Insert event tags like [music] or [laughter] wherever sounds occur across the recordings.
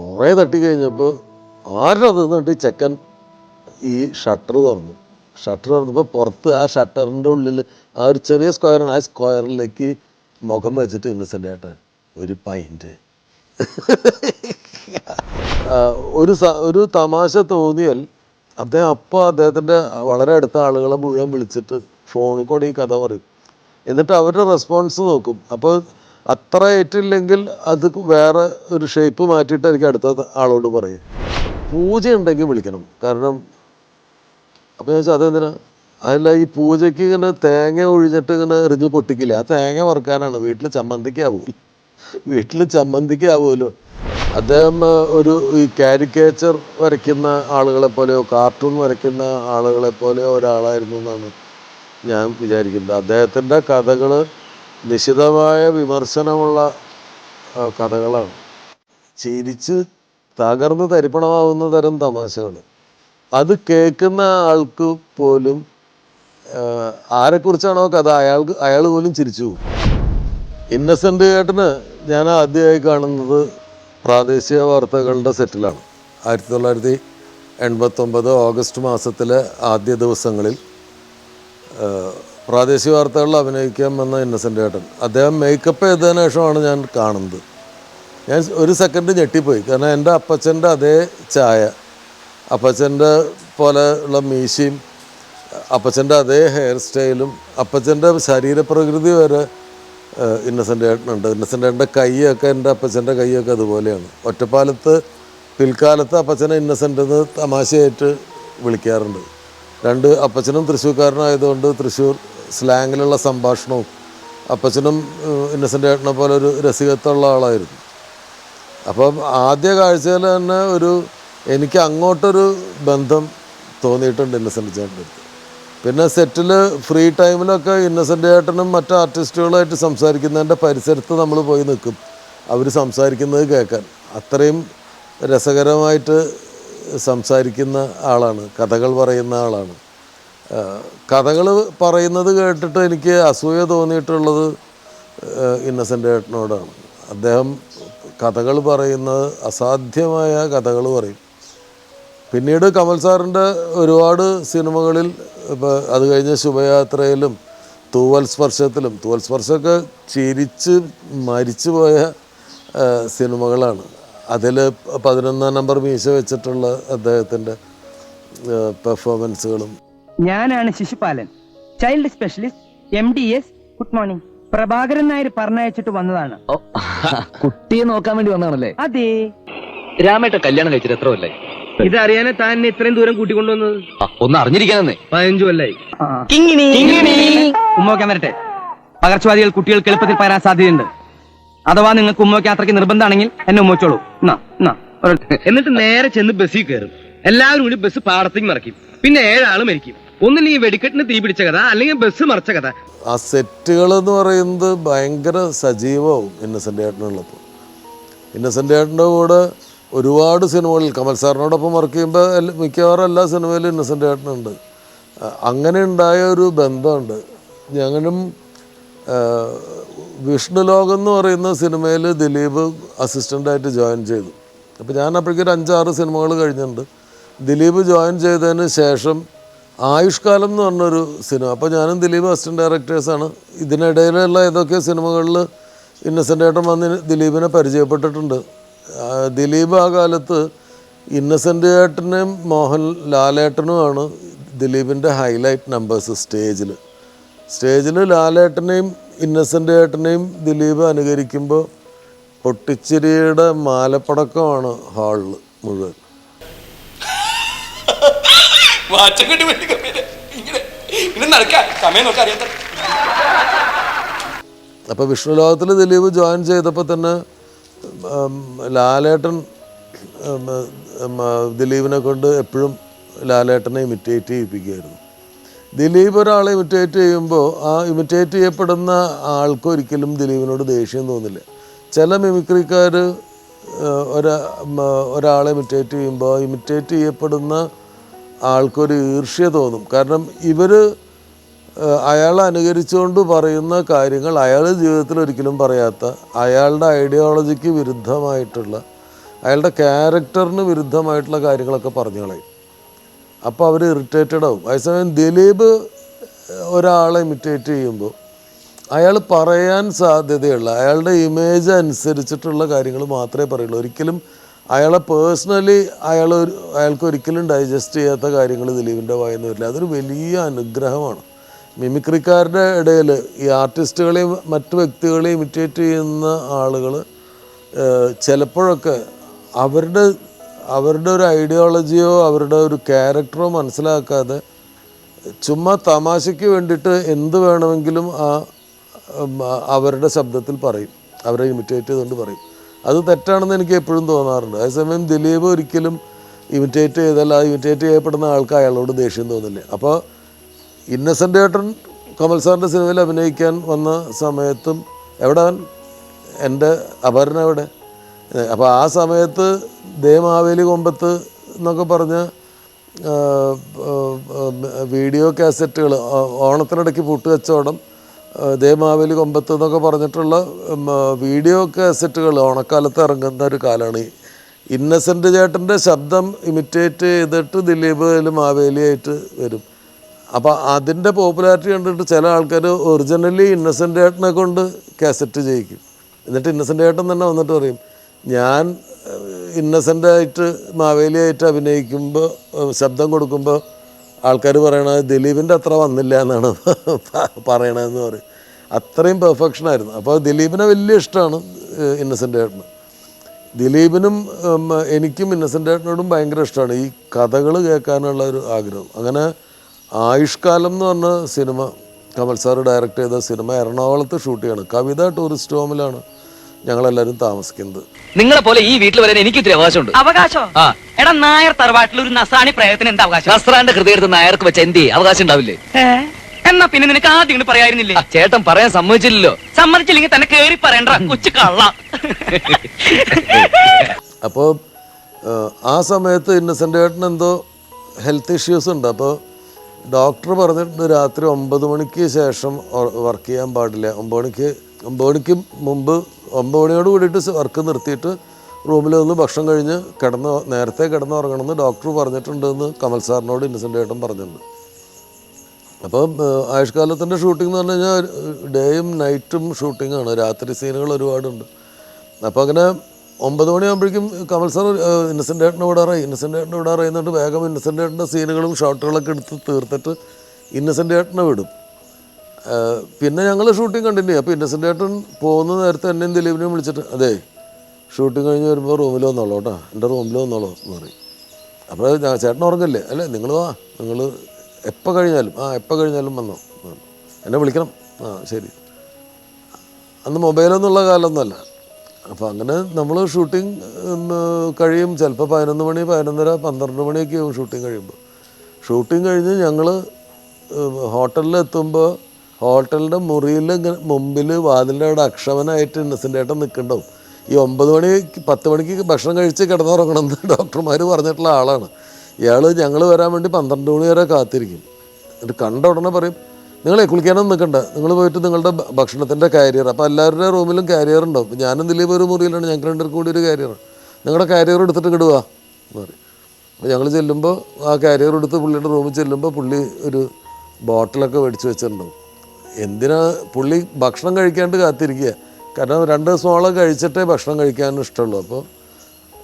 കുറേ തട്ടി കഴിഞ്ഞപ്പോൾ ആരുടെ നിന്നിട്ട് ചെക്കൻ ഈ ഷട്ടർ തുറന്നു. ഷട്ടർ തുറന്നപ്പോൾ പുറത്ത് ആ ഷട്ടറിന്റെ ഉള്ളിൽ ആ ഒരു ചെറിയ സ്ക്വയറാണ് ആ സ്ക്വയറിലേക്ക് മുഖം വെച്ചിട്ട് ഇന്നസെന്റ് ആയിട്ട് ഒരു പൈന്റ് ഒരു ഒരു തമാശ തോന്നിയാൽ അദ്ദേഹം അപ്പോൾ അദ്ദേഹത്തിന്റെ വളരെ അടുത്ത ആളുകളെ മുഴുവൻ വിളിച്ചിട്ട് ഫോണിൽ കൂടെ ഈ കഥ പറയും. എന്നിട്ട് അവരുടെ റെസ്പോൺസ് നോക്കും. അപ്പോൾ അത്ര ഏറ്റില്ലെങ്കിൽ അത് വേറെ ഒരു ഷേപ്പ് മാറ്റിയിട്ട് എനിക്ക് അടുത്ത ആളോട് പറയും. പൂജ ഉണ്ടെങ്കിൽ വിളിക്കണം. കാരണം അപ്പോൾ ഞാൻ അതെന്തിനാ? അതല്ല ഈ പൂജയ്ക്ക് ഇങ്ങനെ തേങ്ങ ഒഴിഞ്ഞിട്ട് ഇങ്ങനെ എറിഞ്ഞ് പൊട്ടിക്കില്ല? ആ തേങ്ങ വറുക്കാനാണ്. വീട്ടിൽ ചമ്മന്തിക്കാവൂ വീട്ടിൽ ചമ്മന്തിക്കാവുമല്ലോ അദ്ദേഹം ഒരു ഈ കാരിക്കേച്ചർ വരയ്ക്കുന്ന ആളുകളെ പോലെയോ കാർട്ടൂൺ വരയ്ക്കുന്ന ആളുകളെ പോലെയോ ഒരാളായിരുന്നു എന്നാണ് ഞാൻ വിചാരിക്കുന്നത്. അദ്ദേഹത്തിന്റെ കഥകൾ നിശിതമായ വിമർശനമുള്ള കഥകളാണ്. ചിരിച്ച് തകർന്ന് തരിപ്പണമാവുന്ന തരം തമാശകൾ. അത് കേൾക്കുന്ന ആൾക്ക് പോലും ആരെക്കുറിച്ചാണോ കഥ? അയാൾക്ക് അയാൾ പോലും ചിരിച്ചു പോകും. ഇന്നസെന്റ് ഏട്ടന് ഞാൻ ആദ്യമായി കാണുന്നത് പ്രാദേശിക വാർത്തകളുടെ സെറ്റിലാണ്. ആയിരത്തി തൊള്ളായിരത്തി എൺപത്തൊമ്പത് ഓഗസ്റ്റ് മാസത്തിലെ ആദ്യ ദിവസങ്ങളിൽ പ്രാദേശിക വാർത്തകളിൽ അഭിനയിക്കാൻ വന്ന ഇന്നസെന്റ് ഏട്ടൻ. അദ്ദേഹം മേക്കപ്പ് ചെയ്തതിന് ശേഷമാണ് ഞാൻ കാണുന്നത്. ഞാൻ ഒരു സെക്കൻഡ് ഞെട്ടിപ്പോയി. കാരണം എന്റെ അപ്പച്ചന്റെ അതേ ചായ അപ്പച്ചന്റെ പോലെ ഉള്ള മീശയും അപ്പച്ചന്റെ അതേ ഹെയർ സ്റ്റൈലും അപ്പച്ചന്റെ ശരീരപ്രകൃതി വരെ ഇന്നസെന്റ് ഏട്ടനുണ്ട്. ഇന്നസെന്റ് ഏട്ടന്റെ കൈയൊക്കെ എന്റെ അപ്പച്ചന്റെ കൈയൊക്കെ അതുപോലെയാണ്. ഒറ്റപ്പാലത്ത് പിൽക്കാലത്ത് അപ്പച്ചനെ ഇന്നസെന്റ് എന്ന് തമാശയായിട്ട് വിളിക്കാറുണ്ട്. രണ്ട് അപ്പച്ചനും തൃശ്ശൂർക്കാരനായതുകൊണ്ട് തൃശ്ശൂർ സ്ലാങ്ങിലുള്ള സംഭാഷണവും അപ്പച്ചനും ഇന്നസെന്റ് ഏട്ടനെ പോലെ ഒരു രസികത്തുള്ള ആളായിരുന്നു. അപ്പം ആദ്യ കാഴ്ചയിൽ തന്നെ ഒരു എനിക്ക് അങ്ങോട്ടൊരു ബന്ധം തോന്നിയിട്ടുണ്ട് ഇന്നസെന്റ് ചേട്ടന്റെ അടുത്ത്. പിന്നെ സെറ്റിൽ ഫ്രീ ടൈമിലൊക്കെ ഇന്നസെന്റ് ചേട്ടനും മറ്റു ആർട്ടിസ്റ്റുകളായിട്ട് സംസാരിക്കുന്നതിന്റെ പരിസരത്ത് നമ്മൾ പോയി നിൽക്കും. അവർ സംസാരിക്കുന്നത് കേൾക്കാൻ. അത്രയും രസകരമായിട്ട് സംസാരിക്കുന്ന ആളാണ് കഥകൾ പറയുന്ന ആളാണ്. കഥകൾ പറയുന്നത് കേട്ടിട്ട് എനിക്ക് അസൂയ തോന്നിയിട്ടുള്ളത് ഇന്നസെന്റ് ഏട്ടനോടാണ്. അദ്ദേഹം കഥകൾ പറയുന്നത് അസാധ്യമായ കഥകൾ പറയും. പിന്നീട് കമൽ സാറിന്റെ ഒരുപാട് സിനിമകളിൽ ഇപ്പോൾ അത് കഴിഞ്ഞ ശുഭയാത്രയിലും തൂവൽ സ്പർശത്തിലും തൂവൽ സ്പർശമൊക്കെ ചിരിച്ച് മരിച്ചു പോയ സിനിമകളാണ്. അതിൽ പതിനൊന്നാം നമ്പർ മീശ വെച്ചിട്ടുള്ള അദ്ദേഹത്തിന്റെ പെർഫോമൻസുകളും ഞാനാണ് Shishupalan. Child specialist M D S good morning Prabhakaran Nair പറഞ്ഞയച്ചിട്ട് വന്നതാണ്. കുട്ടിയെ നോക്കാൻ വേണ്ടി വന്നതാണല്ലേ? അതെ. രാമേട്ട കല്യാണം കഴിച്ചിട്ട് എത്ര കൊല്ലായി? ഇതറിയാനെ താൻ എന്നെ ഇത്രയും ദൂരം കൂട്ടിക്കൊണ്ടുവന്നത്. ഒന്ന് അറിഞ്ഞിരിക്കാനെന്നേ. പതിനഞ്ചു കൊല്ലായി. ഉമ്മോക്കാൻ വരട്ടെ. പകർച്ചവാദികൾ കുട്ടികൾക്ക് എളുപ്പത്തിൽ പകരാൻ സാധ്യതയുണ്ട്. അഥവാ നിങ്ങൾക്ക് ഉമ്മോക്ക് യാത്രയ്ക്ക് നിർബന്ധമാണെങ്കിൽ എന്നെ ഉമ്മോച്ചോളൂ. എന്നിട്ട് നേരെ ചെന്ന് ബസ്സിൽ കയറും. എല്ലാവരും കൂടി ബസ് പാടത്തേക്ക് മറക്കും. പിന്നെ ഏഴാളും മരിക്കും. ഒന്നില്ലെങ്കിൽ വെടിക്കെട്ടിന് തീ പിടിച്ച കഥ അല്ലെങ്കിൽ ബസ് മറച്ച കഥ. ആ സെറ്റുകൾ എന്ന് പറയുന്നത് ഭയങ്കര സജീവവും ഇന്നസെന്റ് ഏട്ടനുള്ളപ്പോൾ ഇന്നസെന്റ് ഏട്ടന്റെ കൂടെ ഒരുപാട് സിനിമകളിൽ കമൽ സാറിനോടൊപ്പം വർക്ക് ചെയ്യുമ്പോൾ മിക്കവാറും എല്ലാ സിനിമയിലും ഇന്നസെന്റ് ഏട്ടനുണ്ട്. അങ്ങനെ ഉണ്ടായ ഒരു ബന്ധമുണ്ട്. ഞങ്ങളും വിഷ്ണു ലോകം എന്ന് പറയുന്ന സിനിമയിൽ ദിലീപ് അസിസ്റ്റന്റായിട്ട് ജോയിൻ ചെയ്തു. അപ്പോൾ ഞാൻ അപ്പോഴേക്കും ഒരു അഞ്ചാറ് സിനിമകൾ കഴിഞ്ഞിട്ടുണ്ട്. ദിലീപ് ജോയിൻ ചെയ്തതിന് ശേഷം ആയുഷ്കാലം എന്ന് പറഞ്ഞൊരു സിനിമ. അപ്പോൾ ഞാനും ദിലീപ് അസിസ്റ്റന്റ് ഡയറക്ടേഴ്സാണ് ഇതിനിടയിലുള്ള ഏതൊക്കെ സിനിമകളിൽ ഇന്നസെന്റ് ഏട്ടൻ വന്ന് ദിലീപിനെ പരിചയപ്പെട്ടിട്ടുണ്ട്. ദിലീപ് ആ കാലത്ത് ഇന്നസെന്റ് ഏട്ടനും മോഹൻ ലാലേട്ടനുമാണ് ദിലീപിന്റെ ഹൈലൈറ്റ് നമ്പേഴ്സ് സ്റ്റേജിൽ സ്റ്റേജിൽ ലാലേട്ടനെയും ഇന്നസെന്റ് ഏട്ടനെയും ദിലീപ് അനുകരിക്കുമ്പോൾ പൊട്ടിച്ചിരിയുടെ മാലപ്പടക്കമാണ് ഹാളിൽ മുഴുവൻ. മാറ്റം കണ്ടു ഇങ്ങനെ ഇങ്ങനെ സമയം നോക്കാൻ അറിയാത്ത അപ്പോൾ വിഷ്ണു ലോകത്തിൽ ദിലീപ് ജോയിൻ ചെയ്തപ്പോൾ തന്നെ ലാലേട്ടൻ ദിലീപിനെ കൊണ്ട് എപ്പോഴും ലാലേട്ടനെ ഇമിറ്റേറ്റ് ചെയ്യിപ്പിക്കുകയായിരുന്നു. ദിലീപ് ഒരാളെ ഇമിറ്റേറ്റ് ചെയ്യുമ്പോൾ ആ ഇമിറ്റേറ്റ് ചെയ്യപ്പെടുന്ന ആൾക്കൊരിക്കലും ദിലീപിനോട് ദേഷ്യം തോന്നില്ല. ചില മിമിക്രിക്കാർ ഒരാ ഒരാളെ ഇമിറ്റേറ്റ് ചെയ്യുമ്പോൾ ഇമിറ്റേറ്റ് ചെയ്യപ്പെടുന്ന ആൾക്കൊരു ഈർഷ്യ തോന്നും. കാരണം ഇവർ അയാൾ അനുകരിച്ചുകൊണ്ട് പറയുന്ന കാര്യങ്ങൾ അയാൾ ജീവിതത്തിൽ ഒരിക്കലും പറയാത്ത അയാളുടെ ഐഡിയോളജിക്ക് വിരുദ്ധമായിട്ടുള്ള അയാളുടെ ക്യാരക്ടറിന് വിരുദ്ധമായിട്ടുള്ള കാര്യങ്ങളൊക്കെ പറഞ്ഞു കളയും. അപ്പോൾ അവർ ഇറിറ്റേറ്റഡ് ആവും. അതേസമയം ദിലീപ് ഒരാളെ ഇമിറ്റേറ്റ് ചെയ്യുമ്പോൾ അയാൾ പറയാൻ സാധ്യതയുള്ള അയാളുടെ ഇമേജ് അനുസരിച്ചിട്ടുള്ള കാര്യങ്ങൾ മാത്രമേ പറയുള്ളൂ. ഒരിക്കലും അയാളെ പേഴ്സണലി അയാൾ അയാൾക്ക് ഒരിക്കലും ഡൈജസ്റ്റ് ചെയ്യാത്ത കാര്യങ്ങൾ ദിലീപിന്റെ വായന വരില്ല. അതൊരു വലിയ അനുഗ്രഹമാണ്. മിമിക്രിക്കാരുടെ ഇടയിൽ ഈ ആർട്ടിസ്റ്റുകളെയും മറ്റു വ്യക്തികളെയും ഇമിറ്റേറ്റ് ചെയ്യുന്ന ആളുകൾ ചിലപ്പോഴൊക്കെ അവരുടെ അവരുടെ ഒരു ഐഡിയോളജിയോ അവരുടെ ഒരു ക്യാരക്ടറോ മനസ്സിലാക്കാതെ ചുമ്മാ തമാശയ്ക്ക് വേണ്ടിയിട്ട് എന്ത് വേണമെങ്കിലും ആ- അവരുടെ ശബ്ദത്തിൽ പറയും. അവരെ ഇമിറ്റേറ്റ് ചെയ്തുകൊണ്ട് പറയും. അത് തെറ്റാണെന്ന് എനിക്ക് എപ്പോഴും തോന്നാറുണ്ട്. അതേസമയം ദിലീപ് ഒരിക്കലും ഇമിറ്റേറ്റ് ചെയ്താൽ ആ ഇമിറ്റേറ്റ് ചെയ്യപ്പെടുന്ന ആൾക്ക് അയാളോട് ദേഷ്യം തോന്നില്ല. അപ്പോൾ ഇന്നസെന്റ് ഏട്ടൻ കമൽ സാറിന്റെ സിനിമയിൽ അഭിനയിക്കാൻ വന്ന സമയത്തും എവിടെ എന്റെ അപർണ എവിടെ? അപ്പോൾ ആ സമയത്ത് ദേമാവേലി കൊമ്പത്ത് എന്നൊക്കെ പറഞ്ഞ് വീഡിയോ കാസറ്റുകൾ ഓണത്തിനിടയ്ക്ക് പൂട്ടുകച്ചവടം ആ, ദേ കൊമ്പത്ത് എന്നൊക്കെ പറഞ്ഞിട്ടുള്ള വീഡിയോ കാസറ്റുകൾ ഓണക്കാലത്ത് ഇറങ്ങുന്ന ഒരു കാലമാണ്. ഇന്നസെന്റ് ചേട്ടന്റെ ശബ്ദം ഇമിറ്റേറ്റ് ചെയ്തിട്ട് ദിലീപ് മാവേലിയായിട്ട് വരും. അപ്പോൾ അതിന്റെ പോപ്പുലാരിറ്റി കണ്ടിട്ട് ചില ആൾക്കാർ ഒറിജിനലി ഇന്നസെന്റ് ചേട്ടനെ കൊണ്ട് കാസറ്റ് ചെയ്യിക്കും. എന്നിട്ട് ഇന്നസെന്റ് ചേട്ടൻ തന്നെ വന്നിട്ട് പറയും ഞാൻ ഇന്നസെന്റായിട്ട് മാവേലിയായിട്ട് അഭിനയിക്കുമ്പോൾ ശബ്ദം കൊടുക്കുമ്പോൾ ആൾക്കാർ പറയണത് ദിലീപിന്റെ അത്ര വന്നില്ല എന്നാണ് പറയണതെന്ന് പറയും. അത്രയും പെർഫെക്ഷനായിരുന്നു അപ്പോൾ ദിലീപിനെ വലിയ ഇഷ്ടമാണ് ഇന്നസെന്റ് ഏട്ടന്. ദിലീപിനും എനിക്കും ഇന്നസെന്റ് ഏട്ടനോടും ഭയങ്കര ഇഷ്ടമാണ്. ഈ കഥകൾ കേൾക്കാനുള്ള ഒരു ആഗ്രഹം. അങ്ങനെ ആയുഷ്കാലം എന്ന് പറഞ്ഞ സിനിമ കമൽ സാർ ഡയറക്റ്റ് ചെയ്ത സിനിമ എറണാകുളത്ത് ഷൂട്ട് ചെയ്യാണ്. കവിത ടൂറിസ്റ്റ് ഹോമിലാണ് ഞങ്ങളെല്ലാവരും താമസിക്കുന്നത്. നിങ്ങളെ പോലെ ഈ വീട്ടിൽ വരാൻ എനിക്ക് ഇത്തിരി അവകാശമുണ്ട്. അവകാശം? ആ. എടാ നായർ തറവാട്ടിൽ ഒരു നസാണി പ്രയത്നം എന്താ അവകാശം? നസ്രാന്റെ ഹൃദയത്തിൽ നായർക്ക് വെച്ച എന്ത്? അവകാശം ഉണ്ടാവില്ലേ? എന്നാ പിന്നെ നിനക്ക് ആദ്യം ഇങ്ങനെ പറയായിരുന്നില്ലേ? ആ, ചേട്ടൻ പറയാൻ സമ്മതിച്ചില്ലല്ലോ. സമ്മതിച്ചില്ലെങ്കിൽ തന്നെ കേറി പറയണ്ട. കൊച്ചു കള്ള. അപ്പോൾ ആ സമയത്ത് ഇന്നസെന്റ് ഏട്ടൻ എന്തോ ഹെൽത്ത് ഇഷ്യൂസ് ഉണ്ട്. അപ്പോൾ ഡോക്ടർ പറഞ്ഞിട്ടുണ്ട് രാത്രി ഒമ്പത് മണിക്ക് ശേഷം വർക്ക് ചെയ്യാൻ പാടില്ല. ഒമ്പത് മണിക്ക് ഒമ്പത് മണിക്ക് മുമ്പ് ഒമ്പത് മണിയോട് കൂടിയിട്ട് വർക്ക് നിർത്തിയിട്ട് റൂമിൽ നിന്ന് ഭക്ഷണം കഴിഞ്ഞ് കിടന്ന് നേരത്തെ കിടന്ന് ഉറങ്ങണമെന്ന് ഡോക്ടർ പറഞ്ഞിട്ടുണ്ടെന്ന് കമൽ സാറിനോട് ഇന്നസെന്റ് ഏട്ടൻ പറഞ്ഞിട്ടുണ്ട്. അപ്പം ആയുഷ്കാലത്തിന്റെ ഷൂട്ടിംഗ് എന്ന് പറഞ്ഞു കഴിഞ്ഞാൽ ഡേയും നൈറ്റും ഷൂട്ടിംഗ് ആണ് രാത്രി സീനുകൾ ഒരുപാടുണ്ട്. അപ്പോൾ അങ്ങനെ ഒമ്പത് മണിയാകുമ്പോഴേക്കും കമൽ സാർ ഇന്നസെന്റ് ഏട്ടനെ വിടാറായി. ഇന്നസെന്റ് ഏട്ടനെ വിടാറായി എന്നിട്ട് വേഗം ഇന്നസെന്റ് ഏട്ടന്റെ സീനുകളും ഷോട്ടുകളൊക്കെ എടുത്ത് തീർത്തിട്ട് ഇന്നസെന്റ് ഏട്ടനെ വിടും. പിന്നെ ഞങ്ങൾ ഷൂട്ടിംഗ് കണ്ടിന്യൂ അപ്പോൾ ഇന്നസെന്റ് ഏട്ടൻ പോകുന്ന നേരത്തെ എന്നെയും ദിലീപിനെയും വിളിച്ചിട്ട് അതെ ഷൂട്ടിംഗ് കഴിഞ്ഞ് വരുമ്പോൾ റൂമിൽ വന്നോളൂ കേട്ടോ. എന്റെ റൂമിൽ വന്നോളൂ എന്ന് പറയും. അപ്പോൾ ഞാൻ ചേട്ടൻ ഉറങ്ങല്ലേ? അല്ലേ നിങ്ങൾ വാ. നിങ്ങൾ എപ്പോൾ കഴിഞ്ഞാലും ആ എപ്പോൾ കഴിഞ്ഞാലും വന്നോ. എന്നെ വിളിക്കണം. ആ ശരി. അന്ന് മൊബൈലൊന്നുള്ള കാലമൊന്നുമല്ല അപ്പോൾ അങ്ങനെ നമ്മൾ ഷൂട്ടിംഗ് കഴിയും. ചിലപ്പോൾ പതിനൊന്ന് മണി പതിനൊന്നര പന്ത്രണ്ട് മണിയൊക്കെ ആവും ഷൂട്ടിംഗ് കഴിയുമ്പോൾ ഷൂട്ടിംഗ് കഴിഞ്ഞ് ഞങ്ങൾ ഹോട്ടലിൽ എത്തുമ്പോൾ ഹോട്ടലിന്റെ മുറിയിൽ മുമ്പിൽ വാതിലിന്റെ അവിടെ അക്ഷമനായിട്ട് ഇന്നസെന്റ് ഏട്ടൻ നിൽക്കണ്ടാവും ഈ ഒമ്പത് മണി പത്ത് മണിക്ക് ഭക്ഷണം കഴിച്ച് കിടന്നുറങ്ങണം എന്ന് ഡോക്ടർമാർ പറഞ്ഞിട്ടുള്ള ആളാണ്. ഇയാൾ ഞങ്ങൾ വരാൻ വേണ്ടി പന്ത്രണ്ട് മണി വരെ കാത്തിരിക്കും. എന്നിട്ട് കണ്ട ഉടനെ പറയും നിങ്ങളെ കുളിക്കാനൊന്നും നിൽക്കണ്ട നിങ്ങൾ പോയിട്ട് നിങ്ങളുടെ ഭക്ഷണത്തിന്റെ കാരിയർ അപ്പോൾ എല്ലാവരുടെ റൂമിലും കാരിയർ ഉണ്ടാവും. ഞാനും ദിലീപ് ഒരു മുറിയിലാണ്. ഞങ്ങൾക്ക് രണ്ടുപേർക്കും കൂടി ഒരു കാരിയർ നിങ്ങളുടെ കാരിയർ എടുത്തിട്ട് കിടുക എന്ന് പറയും. അപ്പോൾ ഞങ്ങൾ ചെല്ലുമ്പോൾ ആ കാരിയർ എടുത്ത് പുള്ളിയുടെ റൂമിൽ ചെല്ലുമ്പോൾ പുള്ളി ഒരു ബോട്ടിലൊക്കെ മേടിച്ച് വെച്ചിട്ടുണ്ടാവും. എന്തിനാ പുള്ളി ഭക്ഷണം കഴിക്കാണ്ട് കാത്തിരിക്കുക? കാരണം രണ്ട് സ്മോളം കഴിച്ചിട്ടേ ഭക്ഷണം കഴിക്കാനും ഇഷ്ടമുള്ളൂ. അപ്പോൾ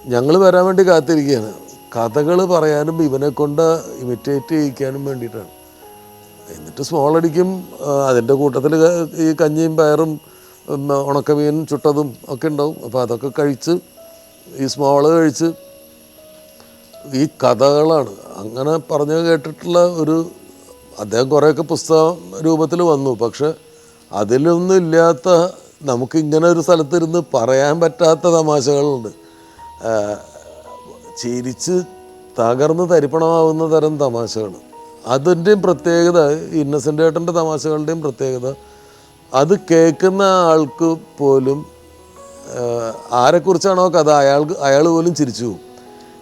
ഞങ്ങൾ വരാൻ വേണ്ടി കാത്തിരിക്കുകയാണ്. കഥകൾ പറയാനും ഇവനെ കൊണ്ട് ഇമിറ്റേറ്റ് ചെയ്യിക്കാനും വേണ്ടിയിട്ടാണ്. എന്നിട്ട് സ്മോൾ അടിക്കും. അതിന്റെ കൂട്ടത്തിൽ ഈ കഞ്ഞിയും പയറും ഉണക്കമീനും ചുട്ടതും ഒക്കെ ഉണ്ടാവും. അപ്പോൾ അതൊക്കെ കഴിച്ച് ഈ സ്മോൾ കഴിച്ച് ഈ കഥകളാണ്. അങ്ങനെ പറഞ്ഞു കേട്ടിട്ടുള്ള ഒരു അദ്ദേഹം കുറേയൊക്കെ പുസ്തകം രൂപത്തിൽ വന്നു. പക്ഷെ അതിലൊന്നും ഇല്ലാത്ത നമുക്ക് ഇങ്ങനെ ഒരു സ്ഥലത്തിരുന്ന് പറയാൻ പറ്റാത്ത തമാശകളുണ്ട്. ചിരിച്ച് തകർന്ന് തരിപ്പണമാവുന്ന തരം തമാശകൾ. അതിന്റെയും പ്രത്യേകത ഇന്നസെന്റ് ഏട്ടന്റെ തമാശകളുടെയും പ്രത്യേകത അത് കേൾക്കുന്ന ആൾക്ക് പോലും ആരെക്കുറിച്ചാണോ കഥ? അയാൾക്ക് അയാൾ പോലും ചിരിച്ചു പോകും.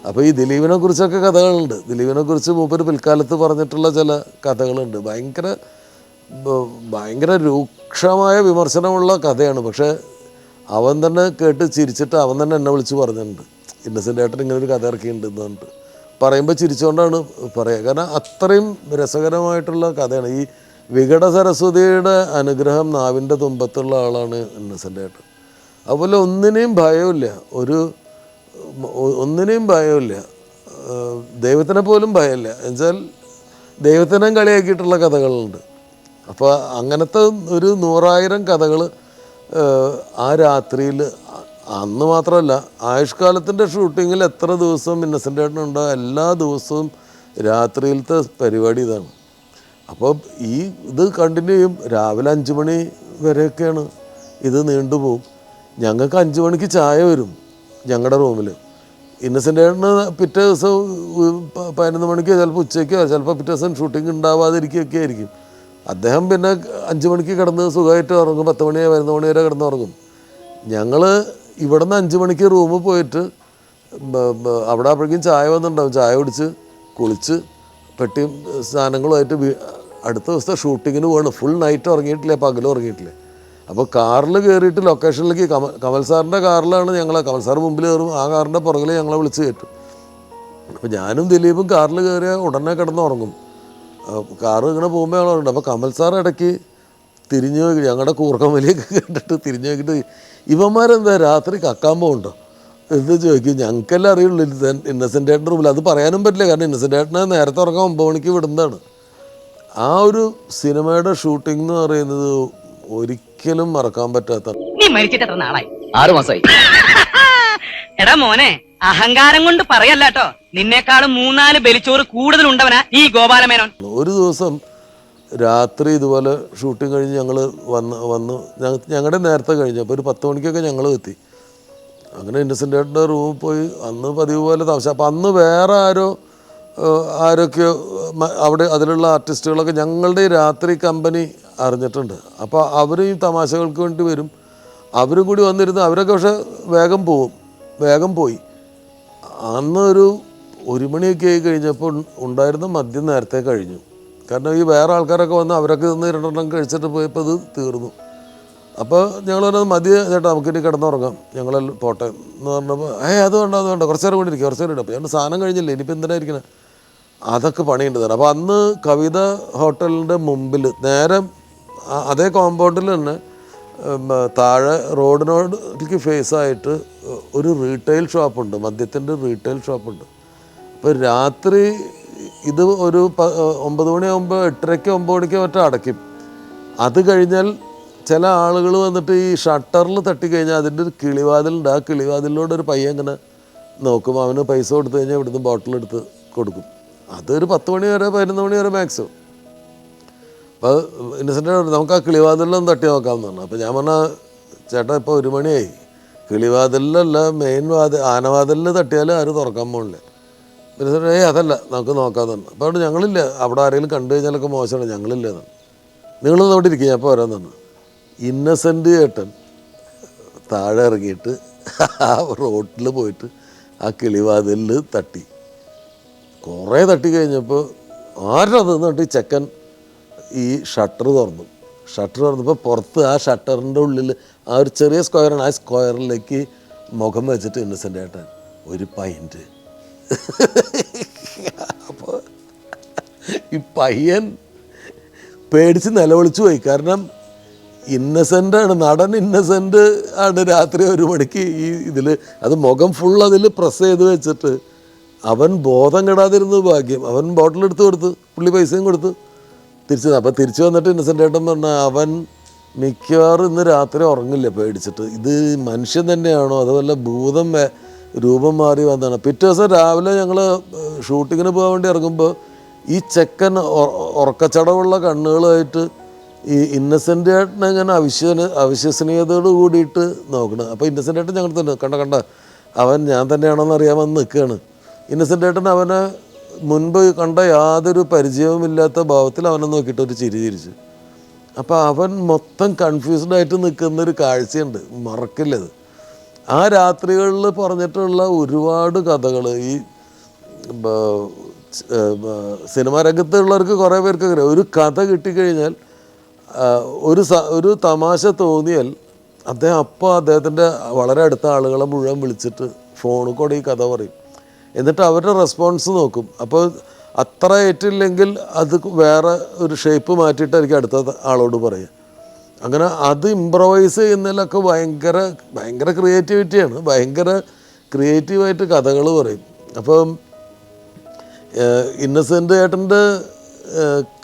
അപ്പോൾ ഈ ദിലീപിനെ കുറിച്ചൊക്കെ കഥകളുണ്ട്. ദിലീപിനെ കുറിച്ച് മൂപ്പര് പിൽക്കാലത്ത് പറഞ്ഞിട്ടുള്ള ചില കഥകളുണ്ട്. ഭയങ്കര ഭയങ്കര രൂക്ഷമായ വിമർശനമുള്ള കഥയാണ്. പക്ഷേ അവൻ തന്നെ കേട്ട് ചിരിച്ചിട്ട് അവൻ തന്നെ എന്നെ വിളിച്ച് പറഞ്ഞിട്ടുണ്ട്. ഇന്നസെന്റ് ഏട്ടൻ ഇങ്ങനെ ഒരു കഥ ഇറക്കിയിട്ടുണ്ട് എന്ന് പറഞ്ഞിട്ട്. പറയുമ്പോൾ ചിരിച്ചുകൊണ്ടാണ് പറയുക കാരണം അത്രയും രസകരമായിട്ടുള്ള കഥയാണ്. ഈ വികട സരസ്വതിയുടെ അനുഗ്രഹം നാവിന്റെ തുമ്പത്തുള്ള ആളാണ് ഇന്നസെന്റ് ഏട്ടൻ. അതുപോലെ ഒന്നിനെയും ഭയമില്ല ഒരു ഒന്നിനെയും ഭയമില്ല. ദൈവത്തിനെ പോലും ഭയമില്ല. എന്നുവെച്ചാൽ ദൈവത്തിനെ കളിയാക്കിയിട്ടുള്ള കഥകളുണ്ട്. അപ്പോൾ അങ്ങനത്തെ ഒരു നൂറായിരം കഥകൾ ആ രാത്രിയിൽ അന്ന് മാത്രമല്ല ആയുഷ്കാലത്തിന്റെ ഷൂട്ടിങ്ങിൽ എത്ര ദിവസവും ഇന്നസെന്റ് ഏട്ടനുണ്ടോ എല്ലാ ദിവസവും രാത്രിയിലത്തെ പരിപാടി ഇതാണ്. അപ്പോൾ ഈ ഇത് കണ്ടിന്യൂ ചെയ്യും. രാവിലെ അഞ്ച് മണി വരെയൊക്കെയാണ് ഇത് നീണ്ടുപോകും. ഞങ്ങൾക്ക് അഞ്ച് മണിക്ക് ചായ വരും. ഞങ്ങളുടെ റൂമിൽ ഇന്നസെന്റ് ഏട്ടന് പിറ്റേ ദിവസം പതിനൊന്ന് മണിക്ക് ചിലപ്പോൾ ഉച്ചയ്ക്കോ ചിലപ്പോൾ പിറ്റേ ദിവസം ഷൂട്ടിംഗ് ഉണ്ടാവാതിരിക്കുകയൊക്കെ ആയിരിക്കും. അദ്ദേഹം പിന്നെ അഞ്ച് മണിക്ക് കിടന്ന് സുഖമായിട്ട് ഉറങ്ങും. പത്ത് മണി പതിനൊന്ന് മണി വരെ കിടന്ന് ഉറങ്ങും. ഞങ്ങൾ ഇവിടുന്ന് അഞ്ച് മണിക്ക് റൂമിൽ പോയിട്ട് അവിടെ അപ്പോഴേക്കും ചായ വന്നിട്ടുണ്ടാവും. ചായ കുടിച്ച് കുളിച്ച് പെട്ടിയും സാധനങ്ങളുമായിട്ട് അടുത്ത ദിവസത്തെ ഷൂട്ടിങ്ങിന് പോകണം ഫുൾ നൈറ്റ് ഉറങ്ങിയിട്ടില്ല പകലും ഉറങ്ങിയിട്ടില്ല. അപ്പോൾ കാറിൽ കയറിയിട്ട് ലൊക്കേഷനിലേക്ക് കമൽ കമൽ സാറിന്റെ കാറിലാണ് ഞങ്ങൾ കമൽ സാർ മുമ്പിൽ കയറും ആ കാറിന്റെ പുറകിൽ ഞങ്ങളെ വിളിച്ച് കയറ്റും. അപ്പോൾ ഞാനും ദിലീപും കാറിൽ കയറിയ ഉടനെ കിടന്ന് ഉറങ്ങും ഇങ്ങനെ പോകുമ്പോൾ ഞങ്ങൾ ഉണ്ട് അപ്പോൾ കമൽ സാർ ഇടയ്ക്ക് തിരിഞ്ഞു നോക്കി ഞങ്ങളുടെ കൂർക്കമലിയൊക്കെ കണ്ടിട്ട് തിരിഞ്ഞു നോക്കിയിട്ട് ഇവന്മാരെന്താ രാത്രി കക്കാൻ പോകുന്നുണ്ടോ എന്ന് ചോദിക്കും. ഞങ്ങൾക്കെല്ലാം അറിയുള്ളൂ ഇന്നസെന്റ് ഏട്ടൻ റൂമിൽ അത് പറയാനും പറ്റില്ല കാരണം ഇന്നസെന്റ് ഏട്ടനെ നേരത്തെ ഉറങ്ങാൻ ഒമ്പത് മണിക്ക് വിടുന്നതാണ്. ആ ഒരു സിനിമയുടെ ഷൂട്ടിംഗ് എന്ന് പറയുന്നത് ഒരിക്കലും മറക്കാൻ പറ്റാത്ത നീ മരിച്ചിട്ട് എത്ര നാളായി? ആറു മാസമായി. [laughs] എടാ മോനെ അഹങ്കാരം കൊണ്ട് പറയല്ലാട്ടോ. നിന്നെക്കാളും മൂന്നാൽ ബലിച്ചോറ് കൂടുതൽ ഉണ്ടവനാ ഈ ഗോപാലമേനോൻ. ഒരു ദിവസം രാത്രി ഇതുപോലെ ഷൂട്ടിംഗ് കഴിഞ്ഞ് ഞങ്ങൾ വന്ന് വന്ന് ഞങ്ങളുടെ നേരത്തെ കഴിഞ്ഞു. അപ്പോൾ ഒരു പത്ത് മണിക്കൊക്കെ ഞങ്ങൾ എത്തി. അങ്ങനെ ഇന്നസെന്റ് റൂമിൽ പോയി അന്ന് പതിവ് പോലെ താമസിച്ചു അപ്പോൾ അന്ന് വേറെ ആരോ ആരൊക്കെയോ അവിടെ അതിലുള്ള ആർട്ടിസ്റ്റുകളൊക്കെ ഞങ്ങളുടെ രാത്രി കമ്പനി അറിഞ്ഞിട്ടുണ്ട്. അപ്പോൾ അവർ ഈ തമാശകൾക്ക് വേണ്ടി വരും. അവരും കൂടി വന്നിരുന്ന് അവരൊക്കെ പക്ഷെ വേഗം പോവും. വേഗം പോയി. അന്ന് ഒരു ഒരു മണിയൊക്കെ ആയി കഴിഞ്ഞപ്പോൾ ഉണ്ടായിരുന്ന മദ്യം നേരത്തെ കഴിഞ്ഞു. കാരണം ഈ വേറെ ആൾക്കാരൊക്കെ വന്ന് അവരൊക്കെ നിന്ന് രണ്ടെണ്ണം കഴിച്ചിട്ട് പോയപ്പോൾ അത് തീർന്നു. അപ്പോൾ ഞങ്ങൾ പറഞ്ഞത് മതി ചേട്ടാ നമുക്കിനി കിടന്നുറങ്ങാം. ഞങ്ങളെല്ലാം പോട്ടെ എന്ന് പറഞ്ഞപ്പോൾ ഏ അത് വേണ്ട അത് വേണ്ട. കുറച്ച് നേരം കൂടി ഇരിക്കും കുറച്ച് നേരം ഇടും അപ്പോൾ സാധനം കഴിഞ്ഞില്ലേ? ഇനിയിപ്പോൾ എന്തിനാ ഇരിക്കണേ? അതൊക്കെ പണിയുണ്ട് തന്നെ അപ്പോൾ അന്ന് കവിത ഹോട്ടലിന്റെ മുമ്പിൽ നേരെ അതേ കോമ്പൗണ്ടിൽ തന്നെ താഴെ റോഡിനോടേക്ക് ഫേസ് ആയിട്ട് ഒരു റീറ്റെയിൽ ഷോപ്പുണ്ട് മദ്യത്തിന്റെ റീറ്റെയിൽ ഷോപ്പുണ്ട് അപ്പോൾ രാത്രി ഇത് ഒരു ഒമ്പത് മണിയാകുമ്പോൾ എട്ടരയ്ക്ക് ഒമ്പത് മണിക്കോ മറ്റോ അടയ്ക്കും. അത് കഴിഞ്ഞാൽ ചില ആളുകൾ വന്നിട്ട് ഈ ഷട്ടറിൽ തട്ടിക്കഴിഞ്ഞാൽ അതിന്റെ ഒരു കിളിവാതിലുണ്ട്. ആ കിളിവാതിലിലൂടെ ഒരു പയ്യൻ ഇങ്ങനെ നോക്കും. അവന് പൈസ കൊടുത്തു കഴിഞ്ഞാൽ ഇവിടുന്ന് ബോട്ടിലെടുത്ത് കൊടുക്കും. അതൊരു പത്ത് മണി വരെ പതിനൊന്ന് മണി വരെ മാക്സിമം അപ്പോൾ ഇന്നസെന്റ് നമുക്ക് ആ കിളിവാതിലൊന്ന് തട്ടി നോക്കാമെന്ന് പറഞ്ഞു. അപ്പോൾ ഞാൻ പറഞ്ഞാൽ ചേട്ടാ ഇപ്പോൾ ഒരു മണിയായി. കിളിവാതിലല്ല മെയിൻ വാതിൽ ആനവാതിലിൽ തട്ടിയാൽ ആരും തുറക്കാൻ പോകണില്ല ഇന്നസെന്റ് ഏയ് അതല്ല നമുക്ക് നോക്കാമെന്ന് അപ്പോൾ അവിടെ ഞങ്ങളില്ല. അവിടെ ആരെങ്കിലും കണ്ടു കഴിഞ്ഞാലൊക്കെ മോശമാണ്. ഞങ്ങളില്ല എന്നാണ് നിങ്ങളൊന്ന് അവിടെ ഇരിക്കുക ഞാൻ ഇപ്പോൾ വരാൻ തന്നെ ഇന്നസെന്റ് ചേട്ടൻ താഴെ ഇറങ്ങിയിട്ട് ആ റോട്ടിൽ പോയിട്ട് ആ കിളിവാതിലിൽ തട്ടി. കുറേ തട്ടി കഴിഞ്ഞപ്പോൾ ആരുടെ അത് എന്നിട്ട് ചെക്കൻ. ഈ ഷട്ടർ തുറന്നു. ഷട്ടർ തുറന്നപ്പോൾ പുറത്ത് ആ ഷട്ടറിന്റെ ഉള്ളിൽ ആ ഒരു ചെറിയ സ്ക്വയറാണ്. ആ സ്ക്വയറിലേക്ക് മുഖം വെച്ചിട്ട് ഇന്നസെന്റ് ആയിട്ട് ഒരു പൈന്റ് അപ്പോൾ ഈ പയ്യൻ പേടിച്ച് നിലവിളിച്ചു പോയി. കാരണം ഇന്നസെന്റ് ആണ് നടൻ ഇന്നസെന്റ് ആണ് രാത്രി ഒരു മണിക്ക് ഈ ഇതിൽ അത് മുഖം ഫുൾ അതിൽ പ്രസ് ചെയ്ത് വെച്ചിട്ട് അവൻ ബോധം കെടാതിരുന്നത് ഭാഗ്യം. അവൻ ബോട്ടിൽ എടുത്ത് കൊടുത്ത് പുള്ളി പൈസയും കൊടുത്ത്. തിരിച്ചു അപ്പോൾ തിരിച്ചു വന്നിട്ട് ഇന്നസെന്റ് ഏട്ടൻ പറഞ്ഞാൽ അവൻ മിക്കവാറും ഇന്ന് രാത്രി ഉറങ്ങില്ല പേടിച്ചിട്ട്. ഇത് മനുഷ്യൻ തന്നെയാണോ? അതുപോലെ വല്ല ഭൂതം രൂപം മാറി വന്നതാണ്. പിറ്റേ ദിവസം രാവിലെ ഞങ്ങൾ ഷൂട്ടിങ്ങിന് പോകാൻ വേണ്ടി ഇറങ്ങുമ്പോൾ ഈ ചെക്കൻ ഉറക്കച്ചടവുള്ള കണ്ണുകളായിട്ട് ഈ ഇന്നസെന്റ് ഏട്ടനെ ഇങ്ങനെ അവിശ്വന അവിശ്വസനീയതയോട് കൂടിയിട്ട് നോക്കണം. അപ്പോൾ ഇന്നസെന്റ് ഏട്ടൻ ഞങ്ങൾ തന്നെ കണ്ട കണ്ട അവൻ ഞാൻ തന്നെയാണെന്ന് അറിയാമെന്ന് നിൽക്കുകയാണ് ഇന്നസെന്റ് ഏട്ടൻ അവനെ മുൻപ് കണ്ട യാതൊരു പരിചയവുമില്ലാത്ത ഭാവത്തിൽ അവനെ നോക്കിയിട്ട് ഒരു ചിരി ചിരിച്ചു. അപ്പോൾ അവൻ മൊത്തം കൺഫ്യൂസ്ഡ് ആയിട്ട് നിൽക്കുന്ന ഒരു കാഴ്ചയുണ്ട്. മറക്കില്ലത് ആ രാത്രികളിൽ പറഞ്ഞിട്ടുള്ള ഒരുപാട് കഥകൾ ഈ സിനിമാ രംഗത്തുള്ളവർക്ക് കുറേ പേർക്ക് അറിയാം. ഒരു കഥ കിട്ടിക്കഴിഞ്ഞാൽ ഒരു ഒരു തമാശ തോന്നിയാൽ അദ്ദേഹം അപ്പോൾ അദ്ദേഹത്തിന്റെ വളരെ അടുത്ത ആളുകളെ മുഴുവൻ വിളിച്ചിട്ട് ഫോണിൽ കൂടെ ഈ കഥ പറയും. എന്നിട്ട് അവരുടെ റെസ്പോൺസ് നോക്കും. അപ്പോൾ അത്ര ഏറ്റില്ലെങ്കിൽ അത് വേറെ ഒരു ഷേപ്പ് മാറ്റിയിട്ടായിരിക്കും അടുത്ത ആളോട് പറയുക. അങ്ങനെ അത് ഇമ്പ്രവൈസ് ചെയ്യുന്നതിലൊക്കെ ഭയങ്കര ഭയങ്കര ക്രിയേറ്റിവിറ്റിയാണ് ഭയങ്കര ക്രിയേറ്റീവായിട്ട് കഥകൾ പറയും. അപ്പം ഇന്നസെന്റ് ഏട്ടന്റെ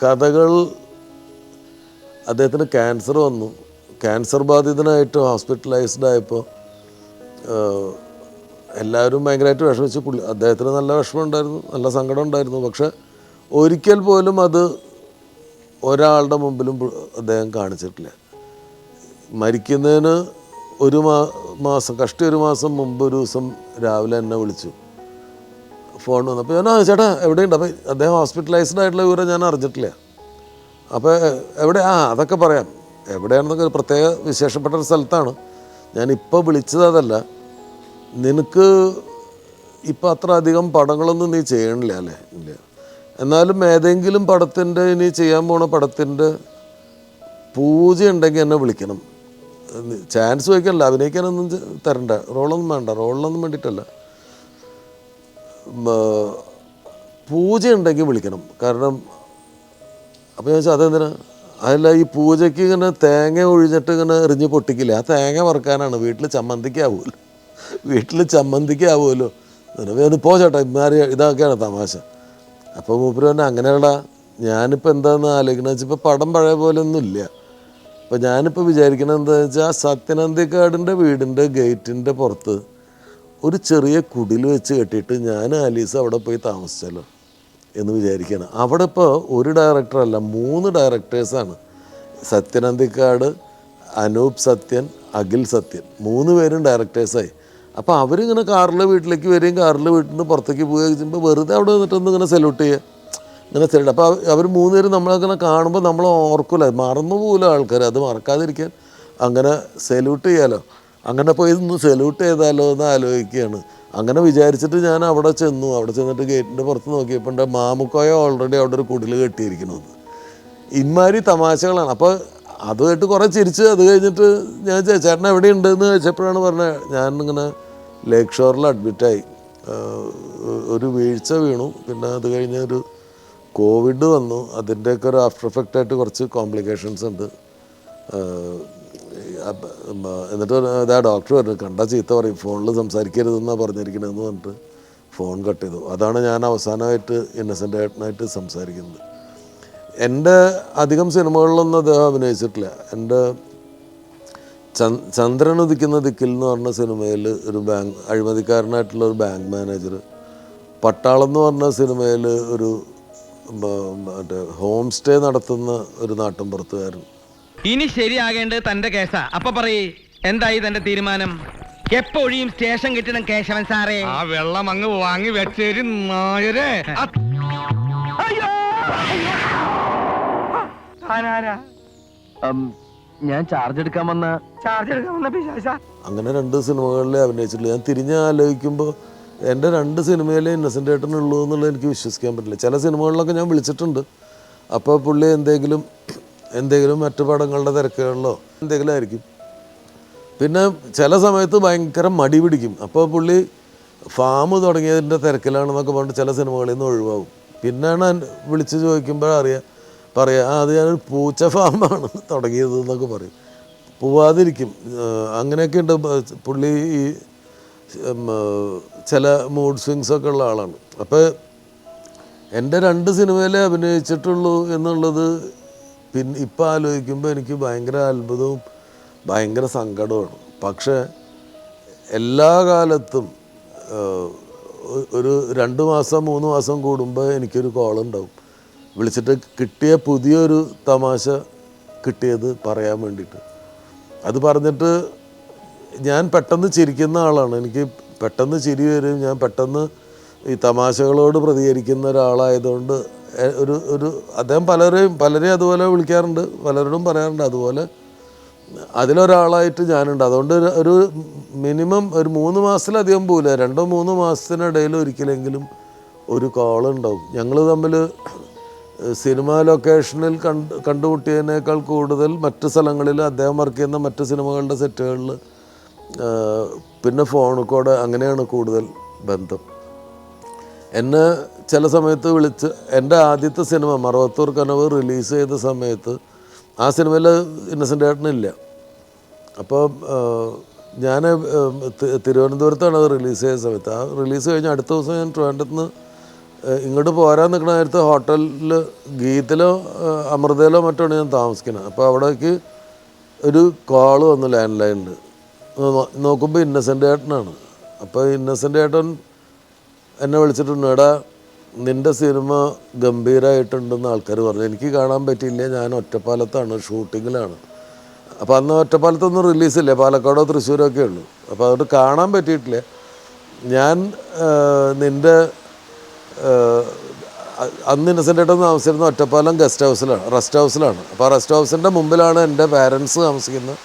കഥകൾ അദ്ദേഹത്തിന് ക്യാൻസർ വന്നു. ക്യാൻസർ ബാധിതനായിട്ട് ഹോസ്പിറ്റലൈസ്ഡ് ആയപ്പോൾ എല്ലാവരും ഭയങ്കരമായിട്ട് വിഷമിച്ച് പുള്ളി അദ്ദേഹത്തിന് നല്ല വിഷമം ഉണ്ടായിരുന്നു നല്ല സങ്കടം ഉണ്ടായിരുന്നു പക്ഷെ ഒരിക്കൽ പോലും അത് ഒരാളുടെ മുമ്പിലും അദ്ദേഹം കാണിച്ചിട്ടില്ല. മരിക്കുന്നതിന് ഒരു മാ മാസം കഷ്ടി ഒരു മാസം മുമ്പ് ഒരു ദിവസം രാവിലെ എന്നെ വിളിച്ചു. ഫോൺ വന്നപ്പോൾ ഞാൻ ചേട്ടാ എവിടെയുണ്ട്? അപ്പോൾ അദ്ദേഹം ഹോസ്പിറ്റലൈസ്ഡ് ആയിട്ടുള്ള വിവരം ഞാൻ അറിഞ്ഞിട്ടില്ല. അപ്പോൾ എവിടെ ആ അതൊക്കെ പറയാം. എവിടെയാണെന്നൊക്കെ ഒരു പ്രത്യേക വിശേഷപ്പെട്ട ഒരു സ്ഥലത്താണ്. ഞാൻ ഇപ്പോൾ വിളിച്ചത് അതല്ല. നിനക്ക് ഇപ്പം അത്ര അധികം പടങ്ങളൊന്നും നീ ചെയ്യണില്ല അല്ലേ? ഇല്ല. എന്നാലും ഏതെങ്കിലും പടത്തിന്റെ ഇനി ചെയ്യാൻ പോണ പടത്തിന്റെ പൂജ ഉണ്ടെങ്കിൽ എന്നെ വിളിക്കണം. ചാൻസ് വയ്ക്കണല്ല അഭിനയിക്കാനൊന്നും തരണ്ട. റോളൊന്നും വേണ്ട. റോളിനൊന്നും വേണ്ടിയിട്ടല്ല. പൂജ ഉണ്ടെങ്കിൽ വിളിക്കണം. കാരണം അപ്പോൾ ഞാൻ അതെന്തിനാ? അതല്ല ഈ പൂജയ്ക്ക് ഇങ്ങനെ തേങ്ങ ഒഴിഞ്ഞിട്ട് ഇങ്ങനെ എറിഞ്ഞ് പൊട്ടിക്കില്ല? ആ തേങ്ങ വറുക്കാനാണ്. വീട്ടിൽ ചമ്മന്തിക്കാവുമല്ലോ വീട്ടിൽ ചമ്മന്തിക്കാവുമല്ലോ. ഒന്ന് പോ ചേട്ടാ ഇമാരി ഇതൊക്കെയാണ് തമാശ. അപ്പോൾ മൂപ്പര് പറഞ്ഞാൽ അങ്ങനെയുള്ള ഞാനിപ്പോൾ എന്താണെന്ന് ആലോചിക്കണമെന്ന് വെച്ചാൽ ഇപ്പോൾ പടം പഴയ പോലെ ഒന്നും ഇല്ല അപ്പോൾ ഞാനിപ്പോൾ വിചാരിക്കണത് എന്താണെന്ന് വെച്ചാൽ സത്യനന്ദിക്കാടിന്റെ വീടിന്റെ ഗേറ്റിന്റെ പുറത്ത് ഒരു ചെറിയ കുടിൽ വെച്ച് കെട്ടിയിട്ട് ഞാൻ ആലീസ് അവിടെ പോയി താമസിച്ചല്ലോ എന്ന് വിചാരിക്കുകയാണ് അവിടെ ഇപ്പോൾ ഒരു ഡയറക്ടറല്ല മൂന്ന് ഡയറക്ടേഴ്സാണ് സത്യനന്ദിക്കാട് അനൂപ് സത്യൻ അഖിൽ സത്യൻ. മൂന്ന് പേരും ഡയറക്ടേഴ്സായി അപ്പോൾ അവരിങ്ങനെ കാറിലെ വീട്ടിലേക്ക് വരികയും കാറിലെ വീട്ടിൽ നിന്ന് പുറത്തേക്ക് പോവുകയും ചെയ്യുമ്പോൾ വെറുതെ അവിടെ നിന്നിട്ടൊന്ന് ഇങ്ങനെ സെല്യൂട്ട് ചെയ്യുക. ഇങ്ങനെ സെല്യൂട്ട് അപ്പോൾ അവർ മൂന്ന് പേരും നമ്മളങ്ങനെ കാണുമ്പോൾ നമ്മൾ ഓർക്കില്ല മറന്നു പോകില്ല ആൾക്കാർ അത് മറക്കാതിരിക്കാൻ അങ്ങനെ സെല്യൂട്ട് ചെയ്യാലോ. അങ്ങനെ പോയി ഒന്ന് സെലൂട്ട് ചെയ്താലോ എന്ന് ആലോചിക്കുകയാണ്. അങ്ങനെ വിചാരിച്ചിട്ട് ഞാൻ അവിടെ ചെന്നു. അവിടെ ചെന്നിട്ട് ഗേറ്റിന്റെ പുറത്ത് നോക്കിയപ്പോൾ മാമുക്കോയ ഓൾറെഡി അവിടെ ഒരു കുടിൽ കെട്ടിയിരിക്കുന്നത് ഇമാതിരി തമാശകളാണ്. അപ്പോൾ അത് കേട്ട് കുറേ ചിരിച്ച് അത് കഴിഞ്ഞിട്ട് ഞാൻ ചേട്ടൻ എവിടെ എന്ന് ചോദിച്ചപ്പോഴാണ് പറഞ്ഞത് ഞാൻ ഇങ്ങനെ ലേക്ക് ഷോറിൽ അഡ്മിറ്റായി ഒരു വീഴ്ച വീണു. പിന്നെ അത് കഴിഞ്ഞ ഒരു കോവിഡ് വന്നു. അതിന്റെയൊക്കെ ഒരു ആഫ്റ്റർ എഫക്റ്റ് ആയിട്ട് കുറച്ച് കോംപ്ലിക്കേഷൻസ് ഉണ്ട്. എന്നിട്ട് ഇതാ ഡോക്ടർ പറഞ്ഞു കണ്ട ചീത്ത പറയും. ഫോണിൽ സംസാരിക്കരുതെന്നാണ് പറഞ്ഞിരിക്കണതെന്ന് പറഞ്ഞിട്ട് ഫോൺ കട്ട് ചെയ്തു. അതാണ് ഞാൻ അവസാനമായിട്ട് ഇന്നസെന്റ് ആയിട്ട് സംസാരിക്കുന്നത്. എന്റെ അധികം സിനിമകളിലൊന്നും അദ്ദേഹം അഭിനയിച്ചിട്ടില്ല. എന്റെ ചന്ദ് ചന്ദ്രൻ ഉദിക്കുന്ന ദിക്കിൽ എന്ന് പറഞ്ഞ സിനിമയിൽ ഒരു ബാങ്ക് അഴിമതിക്കാരനായിട്ടുള്ള ഒരു ബാങ്ക് മാനേജർ പട്ടാളം എന്ന് പറഞ്ഞ സിനിമയിൽ ഒരു മറ്റേ ഹോം സ്റ്റേ നടത്തുന്ന ഒരു നാട്ടിൻപുറത്തുകാരൻ ഇനി ശരിയാകേണ്ടത് തന്റെ കേസാ. അപ്പൊ പറയേ എന്തായി തന്റെ തീരുമാനം? എപ്പോഴും സ്റ്റേഷൻ കിട്ടണം കേശവൻ സാറേ? ആ വെള്ളം അങ്ങ് വാങ്ങി വെച്ചേരി നായരെ. ഞാൻ ചാർജ് എടുക്കാൻ വന്ന ചാർജ് എടുക്കാൻ വന്ന അങ്ങനെ രണ്ട് സിനിമകളിലെ അഭിനയിച്ചിട്ടുള്ളൂ. ഞാൻ തിരിഞ്ഞ് ആലോചിക്കുമ്പോൾ എന്റെ രണ്ട് സിനിമയിലേ ഇന്നസെന്റ് ഏട്ടനുള്ളൂ എന്നുള്ളത് എനിക്ക് വിശ്വസിക്കാൻ പറ്റില്ല. ചില സിനിമകളിലൊക്കെ ഞാൻ വിളിച്ചിട്ടുണ്ട്. അപ്പോൾ പുള്ളി എന്തെങ്കിലും എന്തെങ്കിലും മറ്റു പടങ്ങളുടെ തിരക്കുകളിലോ എന്തെങ്കിലും ആയിരിക്കും. പിന്നെ ചില സമയത്ത് ഭയങ്കര മടി പിടിക്കും. അപ്പോൾ പുള്ളി ഫാം തുടങ്ങിയതിന്റെ തിരക്കിലാണെന്നൊക്കെ പറഞ്ഞിട്ട് ചില സിനിമകളിൽ നിന്ന് ഒഴിവാകും. പിന്നെയാണ് ഞാൻ വിളിച്ച് ചോദിക്കുമ്പോൾ അറിയാം പറയാം ആ അത് ഞാനൊരു പൂച്ച ഫാമാണ് [laughs] തുടങ്ങിയത് എന്നൊക്കെ പറയും. പോവാതിരിക്കും. അങ്ങനെയൊക്കെ ഉണ്ട്. പുള്ളി ഈ ചില മൂഡ് സ്വിങ്സ് ഒക്കെ ഉള്ള ആളാണ്. അപ്പോൾ എന്റെ രണ്ട് സിനിമയിലെ അഭിനയിച്ചിട്ടുള്ളൂ എന്നുള്ളത് പിന്നെ ഇപ്പം ആലോചിക്കുമ്പോൾ എനിക്ക് ഭയങ്കര അത്ഭുതവും ഭയങ്കര സങ്കടവുമാണ്. പക്ഷേ എല്ലാ കാലത്തും ഒരു രണ്ട് മാസം മൂന്ന് മാസം കൂടുമ്പോൾ എനിക്കൊരു കോൾ ഉണ്ടാവും. വിളിച്ചിട്ട് കിട്ടിയ പുതിയൊരു തമാശ കിട്ടിയത് പറയാൻ വേണ്ടിയിട്ട്. അത് പറഞ്ഞിട്ട് ഞാൻ പെട്ടെന്ന് ചിരിക്കുന്ന ആളാണ്. എനിക്ക് പെട്ടെന്ന് ചിരി വരും. ഞാൻ പെട്ടെന്ന് ഈ തമാശകളോട് പ്രതികരിക്കുന്ന ഒരാളായതുകൊണ്ട് ഒരു ഒരു അദ്ദേഹം പലരെയും പലരെയും അതുപോലെ വിളിക്കാറുണ്ട്. പലരോടും പറയാറുണ്ട്. അതുപോലെ അതിലൊരാളായിട്ട് ഞാനുണ്ട്. അതുകൊണ്ട് ഒരു- മിനിമം ഒരു മൂന്ന് മാസത്തിലധികം പോകില്ല രണ്ടോ മൂന്നോ മാസത്തിനിടയിൽ ഒരിക്കലെങ്കിലും ഒരു കോൾ ഉണ്ടാവും. ഞങ്ങൾ തമ്മിൽ സിനിമ ലൊക്കേഷനിൽ കണ്ട് കണ്ടുമുട്ടിയതിനേക്കാൾ കൂടുതൽ മറ്റ് സ്ഥലങ്ങളിൽ അദ്ദേഹം വർക്ക് ചെയ്യുന്ന മറ്റ് സിനിമകളുടെ സെറ്റുകളിൽ പിന്നെ ഫോണിൽ കൂടെ അങ്ങനെയാണ് കൂടുതൽ ബന്ധം. എന്നെ ചില സമയത്ത് വിളിച്ച് എന്റെ ആദ്യത്തെ സിനിമ മറവത്തൂർ കനവ് റിലീസ് ചെയ്ത സമയത്ത് ആ സിനിമയിൽ ഇന്നസെന്റ് ഏട്ടനില്ല. അപ്പോൾ ഞാൻ തിരുവനന്തപുരത്താണ് അത് റിലീസ് ചെയ്ത സമയത്ത്. ആ റിലീസ് കഴിഞ്ഞ് അടുത്ത ദിവസം ഞാൻ ട്രിവാൻഡ്രത്ത് നിന്ന് ഇങ്ങോട്ട് പോരാൻ നിൽക്കുന്ന നേരത്ത് ഹോട്ടലിൽ ഗീത്തിലോ അമൃതയിലോ മറ്റോ ഞാൻ താമസിക്കുന്നത്. അപ്പോൾ അവിടേക്ക് ഒരു കോൾ വന്നു ലാൻഡ് ലൈനിൽ നോക്കുമ്പോൾ ഇന്നസെന്റ് ഏട്ടനാണ്. അപ്പോൾ ഇന്നസെന്റ് ഏട്ടൻ എന്നെ വിളിച്ചിട്ടുണ്ട് എടാ നിന്റെ സിനിമ ഗംഭീരമായിട്ടുണ്ടെന്ന് ആൾക്കാർ പറഞ്ഞു. എനിക്ക് കാണാൻ പറ്റിയില്ല ഞാൻ ഒറ്റപ്പാലത്താണ് ഷൂട്ടിങ്ങിലാണ്. അപ്പോൾ അന്ന് ഒറ്റപ്പാലത്തൊന്നും റിലീസില്ല പാലക്കാടോ തൃശ്ശൂരോ ഒക്കെ ഉള്ളൂ. അപ്പോൾ അതുകൊണ്ട് കാണാൻ പറ്റിയിട്ടില്ല. ഞാൻ നിന്റെ അന്ന് ഇന്നസെന്റ് ആയിട്ട് താമസിച്ചിരുന്ന ഒറ്റപ്പാലം ഗസ്റ്റ് ഹൗസിലാണ് റെസ്റ്റ് ഹൗസിലാണ് അപ്പോൾ ആ റെസ്റ്റ് ഹൗസിന്റെ മുമ്പിലാണ് എന്റെ പാരൻസ് താമസിക്കുന്നത്.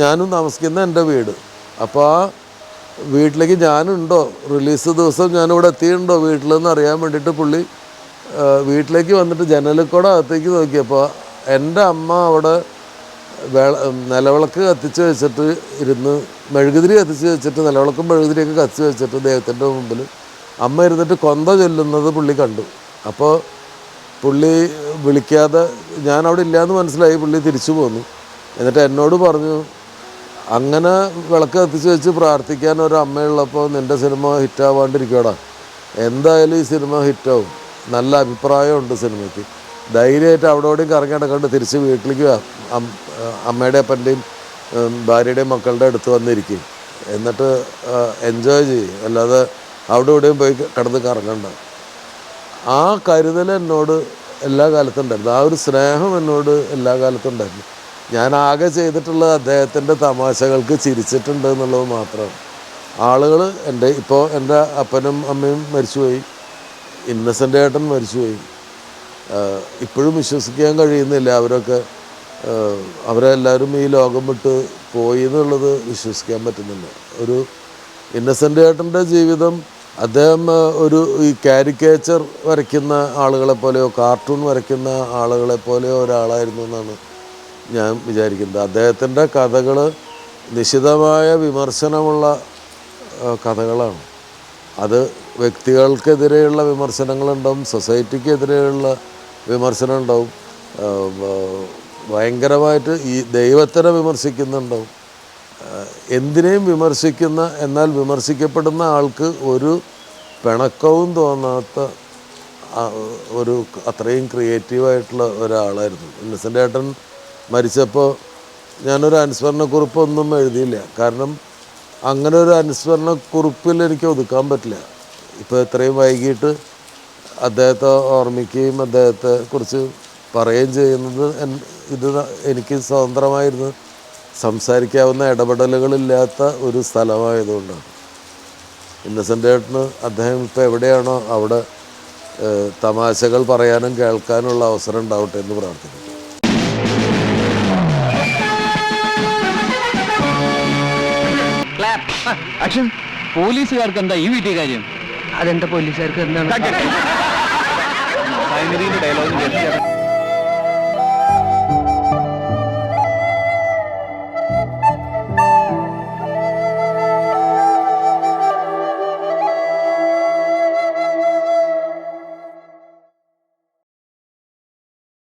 ഞാനും താമസിക്കുന്ന എന്റെ വീട്. അപ്പോൾ ആ വീട്ടിലേക്ക് ഞാനുണ്ടോ? റിലീസ് ദിവസം ഞാനിവിടെ എത്തിയിട്ടുണ്ടോ വീട്ടിലെന്ന് അറിയാൻ വേണ്ടിയിട്ട് പുള്ളി വീട്ടിലേക്ക് വന്നിട്ട് ജനലക്കൂടെ കൂടെ അകത്തേക്ക് നോക്കിയപ്പോൾ എന്റെ അമ്മ അവിടെ വേള നിലവിളക്ക് കത്തിച്ച് വെച്ചിട്ട് ഇരുന്ന് മെഴുകുതിരി കത്തിച്ച് വെച്ചിട്ട് നിലവിളക്കും മെഴുകുതിരിയൊക്കെ കത്തിച്ച് വെച്ചിട്ട് ദൈവത്തിന്റെ മുമ്പിൽ അമ്മ ഇരുന്നിട്ട് കൊന്ത ചൊല്ലുന്നത് പുള്ളി കണ്ടു. അപ്പോൾ പുള്ളി വിളിക്കാതെ ഞാൻ അവിടെ ഇല്ലയെന്ന് മനസ്സിലായി പുള്ളി തിരിച്ചു പോന്നു. എന്നിട്ട് എന്നോട് പറഞ്ഞു അങ്ങനെ വിളക്ക് കത്തിച്ച് വെച്ച് പ്രാർത്ഥിക്കാൻ ഒരു അമ്മയുള്ളപ്പോൾ നിന്റെ സിനിമ ഹിറ്റാവാണ്ടിരിക്കടാ. എന്തായാലും ഈ സിനിമ ഹിറ്റാവും. നല്ല അഭിപ്രായമുണ്ട് സിനിമയ്ക്ക്. ധൈര്യമായിട്ട് അവിടെ അവിടെയും കറങ്ങി നടക്കാണ്ട് തിരിച്ച് വീട്ടിലേക്ക് അമ്മയുടെ അപ്പന്റെയും ഭാര്യയുടെയും മക്കളുടെ അടുത്ത് വന്നിരിക്കും. എന്നിട്ട് എൻജോയ് ചെയ്യും. അല്ലാതെ അവിടെ ഇവിടെയും പോയി കിടന്ന് കറങ്ങണ്ട. ആ കരുതൽ എന്നോട് എല്ലാ കാലത്തും ഉണ്ടായിരുന്നു. ആ ഒരു സ്നേഹം എന്നോട് എല്ലാ കാലത്തും ഉണ്ടായിരുന്നു. ഞാൻ ആകെ ചെയ്തിട്ടുള്ള അദ്ദേഹത്തിന്റെ തമാശകൾക്ക് ചിരിച്ചിട്ടുണ്ട് എന്നുള്ളത് മാത്രമാണ് ആളുകൾ എന്റെ ഇപ്പോൾ എന്റെ അപ്പനും അമ്മയും മരിച്ചുപോയി. ഇന്നസെന്റ് ഏട്ടൻ മരിച്ചുപോയി. ഇപ്പോഴും വിശ്വസിക്കാൻ കഴിയുന്നില്ല അവരൊക്കെ. അവരെല്ലാവരും ഈ ലോകം വിട്ട് പോയി എന്നുള്ളത് വിശ്വസിക്കാൻ പറ്റുന്നില്ല. ഒരു ഇന്നസെന്റ് ഏട്ടന്റെ ജീവിതം അദ്ദേഹം ഒരു ഈ കാരിക്കേച്ചർ വരയ്ക്കുന്ന ആളുകളെ പോലെയോ കാർട്ടൂൺ വരയ്ക്കുന്ന ആളുകളെ പോലെയോ ഒരാളായിരുന്നു എന്നാണ് ഞാൻ വിചാരിക്കുന്നത്. അദ്ദേഹത്തിന്റെ കഥകൾ നിശിതമായ വിമർശനമുള്ള കഥകളാണ്. അത് വ്യക്തികൾക്കെതിരെയുള്ള വിമർശനങ്ങളുണ്ടാവും സൊസൈറ്റിക്കെതിരെയുള്ള വിമർശനം ഉണ്ടാവും ഭയങ്കരമായിട്ട് ഈ ദൈവത്തിനെ വിമർശിക്കുന്നുണ്ടാവും. എന്തിനേയും വിമർശിക്കുന്ന എന്നാൽ വിമർശിക്കപ്പെടുന്ന ആൾക്ക് ഒരു പിണക്കവും തോന്നാത്ത ഒരു അത്രയും ക്രിയേറ്റീവായിട്ടുള്ള ഒരാളായിരുന്നു. ഇന്നസെന്റ് ഏട്ടൻ മരിച്ചപ്പോൾ ഞാനൊരു അനുസ്മരണക്കുറിപ്പൊന്നും എഴുതിയില്ല. കാരണം അങ്ങനെ ഒരു അനുസ്മരണക്കുറിപ്പിൽ എനിക്ക് ഒതുക്കാൻ പറ്റില്ല. ഇപ്പോൾ ഇത്രയും വൈകിട്ട് അദ്ദേഹത്തെ ഓർമ്മിക്കുകയും അദ്ദേഹത്തെ കുറിച്ച് പറയുകയും ചെയ്യുന്നത് ഇത് എനിക്ക് സ്വതന്ത്രമായിരുന്നു. സംസാരിക്കാവുന്ന ഇടപെടലുകളില്ലാത്ത ഒരു സ്ഥലമായതുകൊണ്ടാണ് ഇന്നസെന്റ് ഏട്ടന് അദ്ദേഹം ഇപ്പോൾ എവിടെയാണോ അവിടെ തമാശകൾ പറയാനും കേൾക്കാനുള്ള അവസരം ഉണ്ടാവട്ടെ എന്ന് പ്രാർത്ഥിക്കുന്നു. പോലീസുകാർക്ക് എന്താ ഈ വീട്ടിൽ കാര്യം? അതെന്താ പോലീസുകാർക്ക് എന്താണ്? ഡയലോഗ് [laughs]